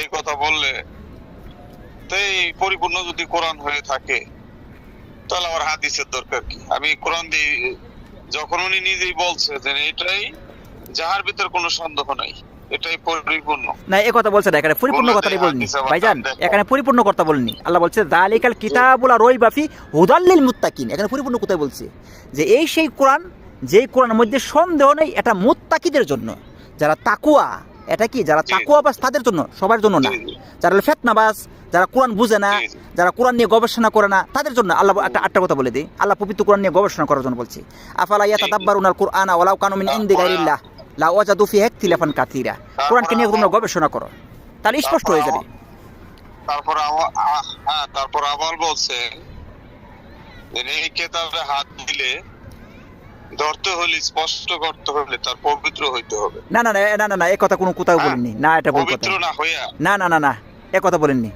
এই কথা বললে তো এই পরিপূর্ণ যদি কোরআন হয়ে থাকে তাহলে আমার হাদিসের দরকার কি? আমি কোরআন দিয়ে যখন উনি নিজেই বলছে যে এটাই যাহার ভিতর কোনো সন্দেহ নাই এটাই পরিপূর্ণ। না এই কথা বলছে না এখানে পরিপূর্ণ বলিনি। ভাইজান এখানে পরিপূর্ণ কথা বলিনি। আল্লাহ বলছে কিতাবুল বাফি হুদাল্লিল মুত্তাকিন। এখানে পরিপূর্ণ কোথায় বলছে যে এই সেই কোরআন যেই কোরআনের মধ্যে সন্দেহ নেই এটা মুত্তাকিদের জন্য। যারা তাকুয়া এটা কি যারা জি। তাকুয়া তাদের জন্য? সবার জন্য না। যারা হলো ফেতনাবাজ যারা কোরআন বুঝে না। যারা কোরআন নিয়ে গবেষণা করে না তাদের জন্য আল্লাহ একটা আটটা কথা বলে দিই। আল্লাহ পবিত্র কোরআন নিয়ে গবেষণা করার জন্য বলছে। আফালা ইয়া ইয়াতাদাব্বারুনাল কুরআনা ওয়ালাউ কানু মিন ইনদি গায়রিল্লাহ। লা ওয়াজাদু ফিহি ইখতিলাফান কাসীরা। কোরআনকে নিয়ে তোমরা গবেষণা করো। তাহলে স্পষ্ট হয়ে যাবে। তারপর হ্যাঁ তারপর আবার বলছে কেতাবে হাত দিলে ধরতে হলে স্পষ্ট করতে হলে তার পবিত্র হইতে হবে। না না না না না না এ কথা কোনো কোথাও বলেননি না এটা ভুল পবিত্র না হইয়া। না না না না এ কথা বলেননি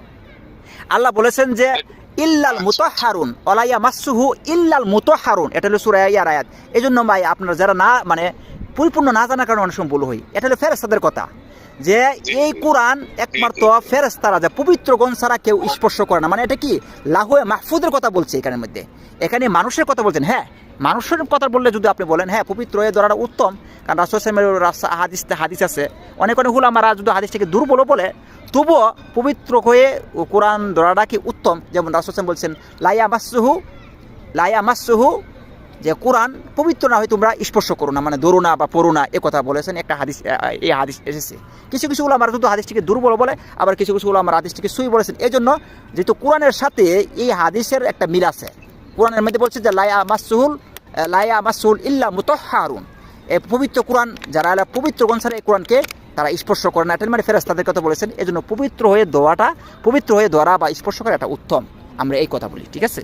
আল্লাহ বলেছেন যে ইল্লাল মুতাহারুন অলাইয়া মাসুহু ইল্লাল মুতাহারুন। এটা হলো সূরা ইয়ার আয়াত। এই জন্য ভাই আপনারা যারা না মানে পরিপূর্ণ না জানার কারণে অনেক সময় ভুল হই এটা হলো ফেরেস্তাদের কথা। যে এই কোরআন একমাত্র ফেরেস্তারা যে পবিত্রগণ ছাড়া কেউ স্পর্শ করে না। মানে এটা কি? লাহুয়ে মাহফুদের কথা বলছে এখানের মধ্যে। এখানে মানুষের কথা বলছেন। হ্যাঁ মানুষের কথা বললে যদি আপনি বলেন হ্যাঁ পবিত্র হয়ে ধরাটা উত্তম, কারণ রাসুলের হাদিস হাদিস আছে। অনেক অনেক হুল আমরা যদি হাদিসটাকে দুর্বল বলে, তবুও পবিত্র হয়ে কোরআন ধরাটা কি উত্তম? যেমন রাসুল বলছেন লাইয়া মাসুহু লাইয়া মাসুহু যে কোরআন পবিত্র না হয়, তোমরা স্পর্শ করো না মানে ধরো না বা পড়ো না, এ কথা বলেছেন, একটা হাদিস এই হাদিস এসেছে। কিছু কিছু আমার শুধু হাদিসটিকে দুর্বল বলে, আবার কিছু কিছু আমার হাদিসটিকে সুই বলেছেন। এই জন্য যেহেতু কোরআনের সাথে এই হাদিসের একটা মিল আছে, কোরআনের মধ্যে বলছে যে লাইয়া মাসুহুল আহ, লাইয়া মাসুহুল ইল্লা মুতহারুন। এই পবিত্র কোরআন যারা এলা পবিত্র গনসারে এই কোরআনকে তারা স্পর্শ করে না। মানে ফেরাজ তাদের কথা বলেছেন এই জন্য পবিত্র হয়ে দোয়াটা পবিত্র হয়ে দোয়ারা বা স্পর্শ করা এটা উত্তম। আমরা এই কথা বলি ঠিক আছে।